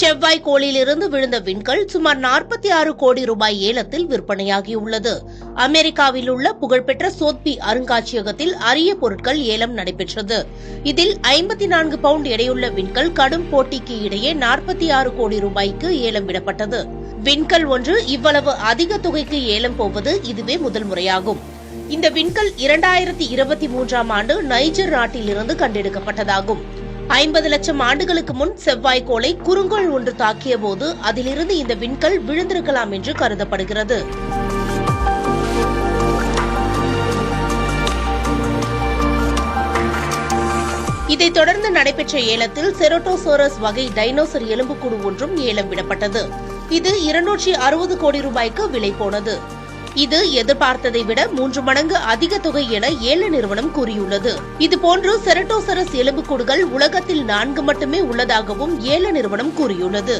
செவ்வாய் கோளிலிருந்து விழுந்த விண்கல் சுமார் நாற்பத்தி ஆறு கோடி ரூபாய் ஏலத்தில் விற்பனையாகியுள்ளது. அமெரிக்காவில் உள்ள புகழ்பெற்ற சோத்பி அருங்காட்சியகத்தில் அரிய பொருட்கள் ஏலம் நடைபெற்றது. இதில் ஐம்பத்தி நான்கு பவுண்ட் எடையுள்ள விண்கல் கடும் போட்டிக்கு இடையே நாற்பத்தி ஆறு கோடி ரூபாய்க்கு ஏலம் விடப்பட்டது. விண்கல் ஒன்று இவ்வளவு அதிக தொகைக்கு ஏலம் போவது இதுவே முதல் முறையாகும். இந்த விண்கல் இரண்டாயிரத்தி இருபத்தி மூன்றாம் ஆண்டு நைஜர் நாட்டிலிருந்து கண்டெடுக்கப்பட்டதாகும். ஐம்பது லட்சம் ஆண்டுகளுக்கு முன் செவ்வாய் கோளை குறுங்கோள் ஒன்று தாக்கிய போது அதிலிருந்து இந்த விண்கல் விழுந்திருக்கலாம் என்று கருதப்படுகிறது. இதைத் தொடர்ந்து நடைபெற்ற ஏலத்தில் செரோட்டோசோரஸ் வகை டைனோசர் எலும்புக்கூடு ஒன்றும் ஏலம் விடப்பட்டது. இது இருநூற்றி அறுபது கோடி ரூபாய்க்கு விலை போனது. இது எதிர்பார்த்ததை விட மூன்று மடங்கு அதிக தொகை என ஏல நிறுவனம் கூறியுள்ளது. இதுபோன்று செரட்டோசரஸ் எலும்புக்கூடுகள் உலகத்தில் நான்கு மட்டுமே உள்ளதாகவும் ஏல நிறுவனம் கூறியுள்ளது.